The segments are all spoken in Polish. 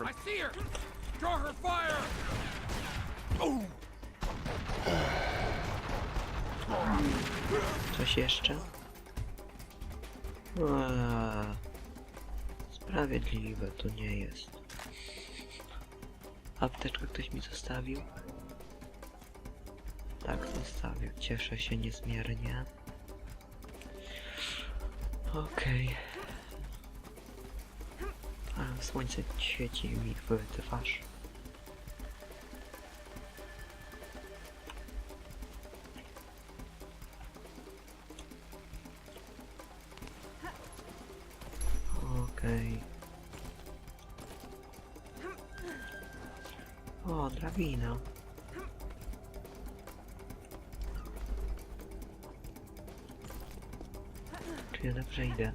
from. I see her! Draw her fire! Coś jeszcze? Sprawiedliwe to nie jest. Apteczkę ktoś mi zostawił? Tak, zostawił. Cieszę się niezmiernie. Okej. A słońce świeci mi w twarz. Okej. O, drabina. Czy ja dobrze idę?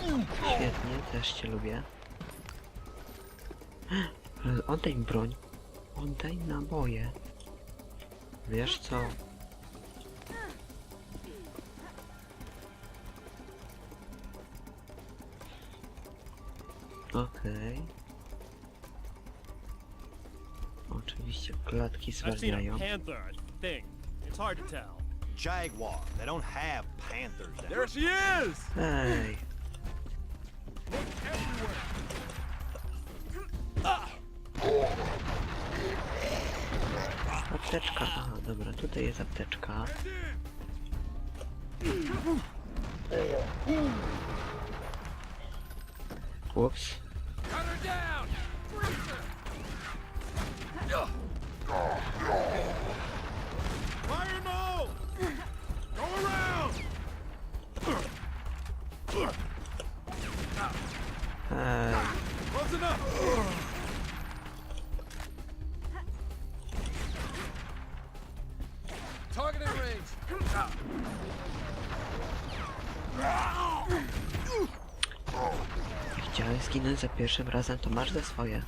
Świetnie, też cię lubię. Ale Oddaj mi broń. Oddaj naboje. Wiesz co? Okej. Oczywiście klatki zwalniają. panther, I think. It's hard to tell. Jaguar. They don't have panthers. There she is! Ej, apteczka. Aha, dobra, tutaj jest apteczka. Down! Fire no! Go around! Range! chciałeś zginąć za pierwszym razem, to masz za swoje.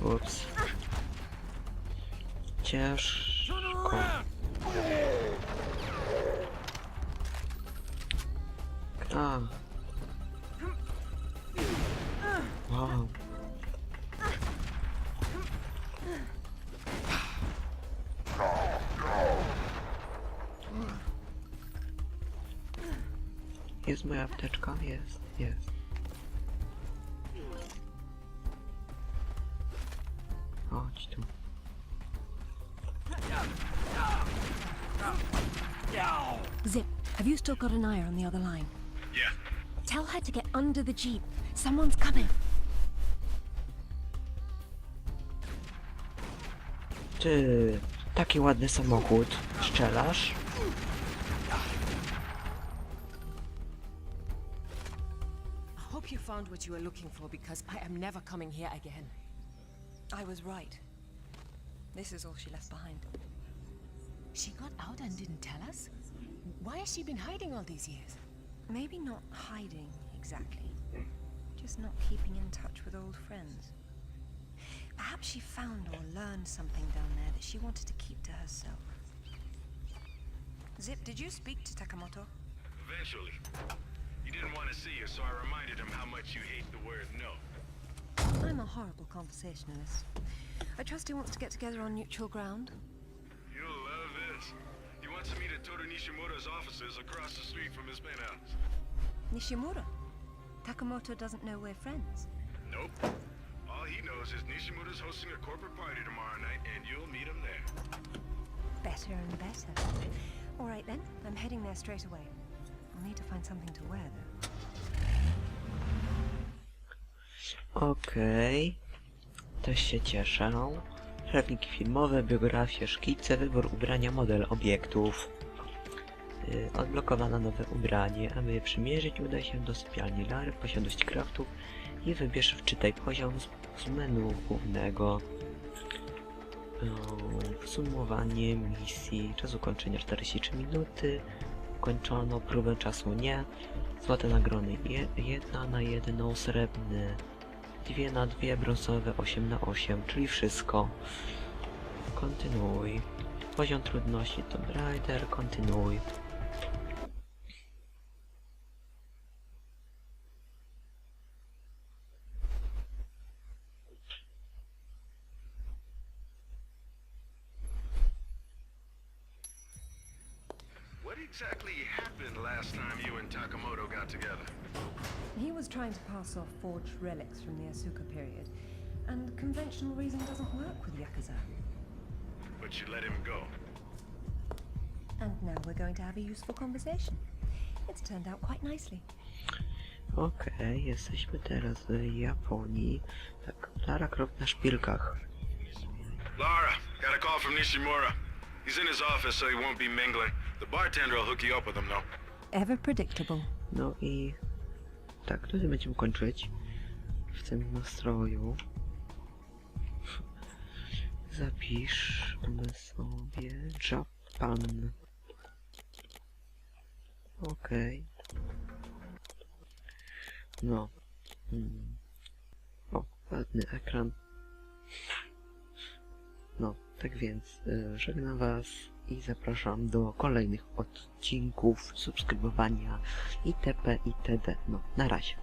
Ups. Ciężko. A. Wow. Jest moja apteczka? Jest, jest. Chodź tu. Zip, have you still got an eye on the other line? Yeah. Tell her to get under the jeep. Someone's coming. Ty, taki ładny samochód. Strzelasz? I hope you found what you were looking for because I am never coming here again. I was right. This is all she left behind. She got out and didn't tell us? Why has she been hiding all these years? Maybe not hiding exactly, just not keeping in touch with old friends. Perhaps she found or learned something down there that she wanted to keep to herself. Zip, did you speak to Takamoto? Eventually. He didn't want to see you, so I reminded him how much you hate the word no. I'm a horrible conversationalist. I trust he wants to get together on neutral ground. Nishimura's offices across the street from his penthouse. Nishimura. Takamoto doesn't know we're friends. Nope. All he knows is Nishimura's hosting a corporate party tomorrow night, and you'll meet him there. Better and better. All right then, I'm heading there straight away. I'll need to find something to wear though. Okej. Też się cieszę. Prawniki filmowe, biografie, szkice, wybór ubrania, model obiektów. Yy, odblokowane nowe ubranie. Aby je przymierzyć, udaj się do sypialni Lary, posiadłość kraftów i wybierz wczytaj poziom z, menu głównego. Yy, Podsumowanie misji. Czas ukończenia 43 minuty. Ukończono próbę czasu nie. Złote nagrody je, jedna na jedną, srebrny Dwie na dwie, brązowe 8 na 8, czyli wszystko. Kontynuuj. Poziom trudności to Rider, kontynuuj. Exactly happened last time you and Takamoto got together? He was trying to pass off forged relics from the Asuka period, and conventional reason doesn't work with Yakuza. But you let him go. And now we're going to have a useful conversation. It's turned out quite nicely. Okej, jesteśmy teraz w Japonii. Tak, Lara Croft na szpilkach. Lara, got a call from Nishimura. He's in his office, so he won't be mingling. The bartender will hook you up with him, though. Ever predictable. No i tak, tutaj będziemy kończyć w tym nastroju. Zapiszmy sobie Japan. Okej. No. Hmm. O, ładny ekran. No, tak więc y, żegnam Was i zapraszam do kolejnych odcinków, subskrybowania itp. itd. No, na razie.